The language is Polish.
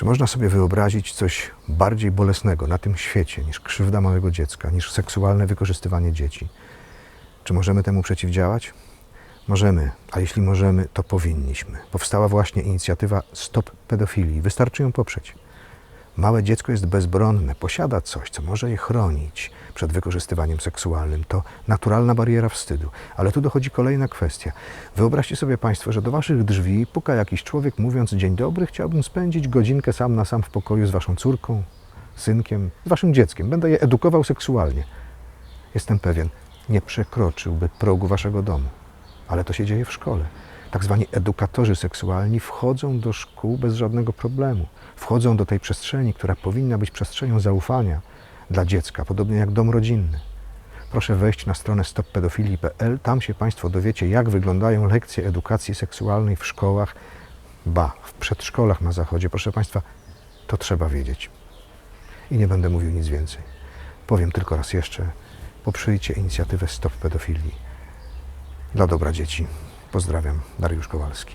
Czy można sobie wyobrazić coś bardziej bolesnego na tym świecie niż krzywda małego dziecka, niż seksualne wykorzystywanie dzieci? Czy możemy temu przeciwdziałać? Możemy, a jeśli możemy, to powinniśmy. Powstała właśnie inicjatywa Stop Pedofilii. Wystarczy ją poprzeć. Małe dziecko jest bezbronne, posiada coś, co może je chronić przed wykorzystywaniem seksualnym. To naturalna bariera wstydu. Ale tu dochodzi kolejna kwestia. Wyobraźcie sobie Państwo, że do Waszych drzwi puka jakiś człowiek mówiąc: Dzień dobry, chciałbym spędzić godzinkę sam na sam w pokoju z Waszą córką, synkiem, z Waszym dzieckiem. Będę je edukował seksualnie. Jestem pewien, nie przekroczyłby progu Waszego domu. Ale to się dzieje w szkole. Tak zwani edukatorzy seksualni wchodzą do szkół bez żadnego problemu. Wchodzą do tej przestrzeni, która powinna być przestrzenią zaufania dla dziecka, podobnie jak dom rodzinny. Proszę wejść na stronę stoppedofilii.pl. Tam się Państwo dowiecie, jak wyglądają lekcje edukacji seksualnej w szkołach, ba, w przedszkolach na Zachodzie. Proszę Państwa, to trzeba wiedzieć. I nie będę mówił nic więcej. Powiem tylko raz jeszcze, poprzyjcie inicjatywę Stop Pedofilii. Dla dobra dzieci. Pozdrawiam, Dariusz Kowalski.